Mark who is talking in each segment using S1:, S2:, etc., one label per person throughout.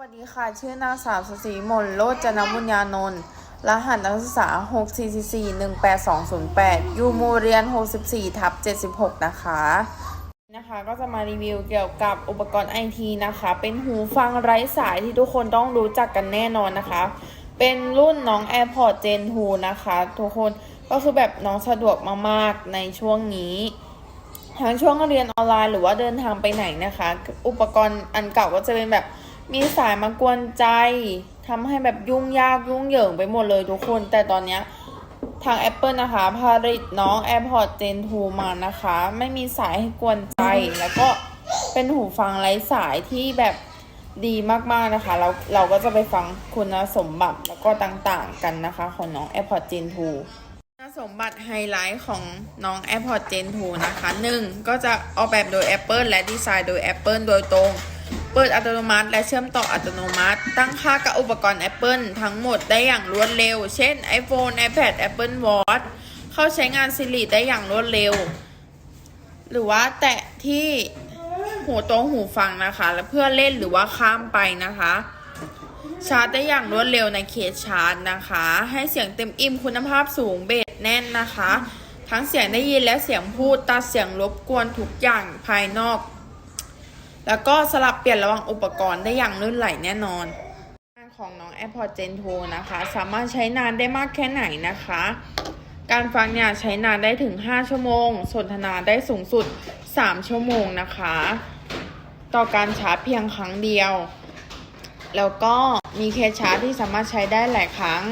S1: สวัสดีค่ะ ชื่อนางสาวสศรีมนโลจนบุญญานนท์รหัสนักศึกษา 6441808ยูมูเรียน 64 ทับ 76 นะคะ นะคะ ก็จะมารีวิวเกี่ยวกับอุปกรณ์ไอทีนะคะ เป็นหูฟังไร้สายที่ทุกคนต้องรู้จักกันแน่นอนนะคะ เป็นรุ่นน้อง AirPods Gen 2 นะคะ ทุกคนก็คือแบบน้องสะดวกมากๆ ในช่วงนี้ทั้งช่วงเรียนออนไลน์หรือว่าเดินทางไปไหนนะคะ อุปกรณ์อันเก่าก็จะเป็นแบบ มีสายมากวนใจทำให้แบบยุ่งยากยุ่งเหยิงไปหมดเลยทุกคน แต่ตอนเนี้ยทาง Apple นะคะผลิตน้อง AirPods Gen 2 มานะคะ ไม่มีสายให้กวนใจ แล้วก็เป็นหูฟังไร้สายที่แบบดีมากๆนะคะ เราเราก็จะไปฟังคุณสมบัติแล้วก็ต่างๆกันนะคะ ของน้อง AirPods Gen 2คุณสมบัติไฮไลท์ของน้อง AirPods Gen 2 นะคะ 1. ก็จะออกแบบโดย Apple และดีไซน์โดย Apple โดยตรง ปิดอัตโนมัติ และเชื่อมต่ออัตโนมัติ ตั้งค่ากับอุปกรณ์ Apple ทั้งหมดได้อย่างรวดเร็ว เช่น iPhone iPad Apple Watch เข้าใช้งาน Siri ได้อย่างรวดเร็ว หรือว่าแตะที่หูตรงหูฟังนะคะ แล้วเพื่อเล่นหรือว่าข้ามไปนะคะ ชาร์จได้อย่างรวดเร็วในเคสชาร์จนะคะ ให้เสียงเต็มอิ่มคุณภาพสูงเบสแน่นนะคะ ทั้งเสียงได้ยินและเสียงพูดตัดเสียงรบกวนทุกอย่างภายนอก แล้วก็สลับเปลี่ยนระหว่างอุปกรณ์ได้อย่างลื่นไหลแน่นอนของน้อง AirPods Gen 2 นะคะ สามารถใช้นานได้มากแค่ไหนนะคะ การฟังเนี่ยใช้นานได้ถึง 5 ชั่วโมง สนทนาได้สูงสุด 3 ชั่วโมงนะคะ ต่อการชาร์จเพียงครั้งเดียว แล้วก็มีเคสชาร์จที่สามารถใช้ได้หลายครั้ง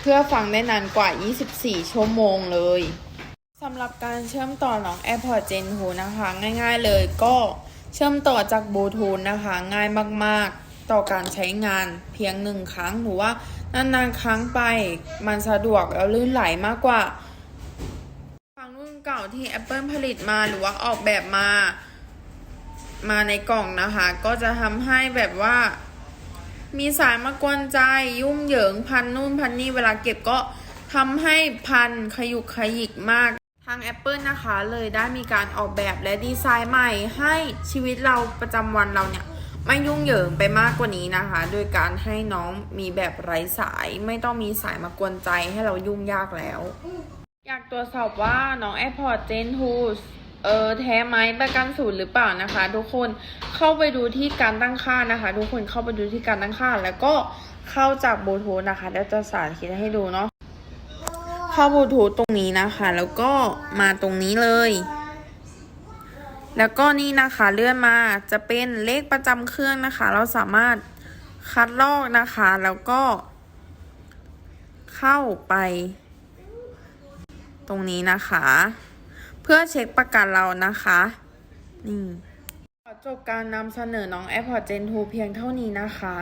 S1: เพื่อฟังได้นานกว่า 24 ชั่วโมงเลยสำหรับการเชื่อมต่อน้อง AirPods Gen 2 นะคะ ง่ายๆเลยก็ เชื่อมต่อจากบลูทูธนะคะ ง่ายมากๆ ต่อการใช้งานเพียงหนึ่งครั้งหรือว่านานๆครั้งไปมันสะดวกแล้วลื่นไหลมากกว่าฟังรุ่นเก่าที่ Apple ผลิตมาหรือว่าออกแบบมา มาในกล่องนะคะ ก็จะทำให้แบบว่า มีสายมากวนใจยุ่งเหยิงพันนู่นพันนี่เวลาเก็บก็ทำให้พันขยุกขยิกมาก ทาง Apple นะคะเลยได้มีการออกแบบและดีไซน์ใหม่ให้ชีวิตเราประจำวันเราเนี่ย ไม่ยุ่งเหยิงไปมากกว่านี้นะคะ โดยการให้น้องมีแบบไร้สายไม่ต้องมีสายมากวนใจให้เรายุ่งยากแล้ว อยากตรวจสอบว่าน้อง AirPods Gen 2เออแท้ไหมประกันศูนย์หรือเปล่านะคะ ทุกคนเข้าไปดูที่การตั้งค่านะคะ ทุกคนเข้าไปดูที่การตั้งค่า แล้วก็เข้าจากบลูทูธนะคะ แล้วจะสาธิตให้ดูเนาะ เข้าบลูทูธตรงนี้นะคะ แล้วก็มาตรงนี้เลย แล้วก็นี่นะคะเลื่อนมาจะเป็นเลขประจำเครื่องนะคะ เราสามารถคัดลอกนะคะ แล้วก็ เข้าไป ตรงนี้นะคะ เพื่อเช็คประกันเรานะคะนี่ขอจบการนำเสนอน้อง AirPods Gen 2 เพียงเท่านี้นะคะ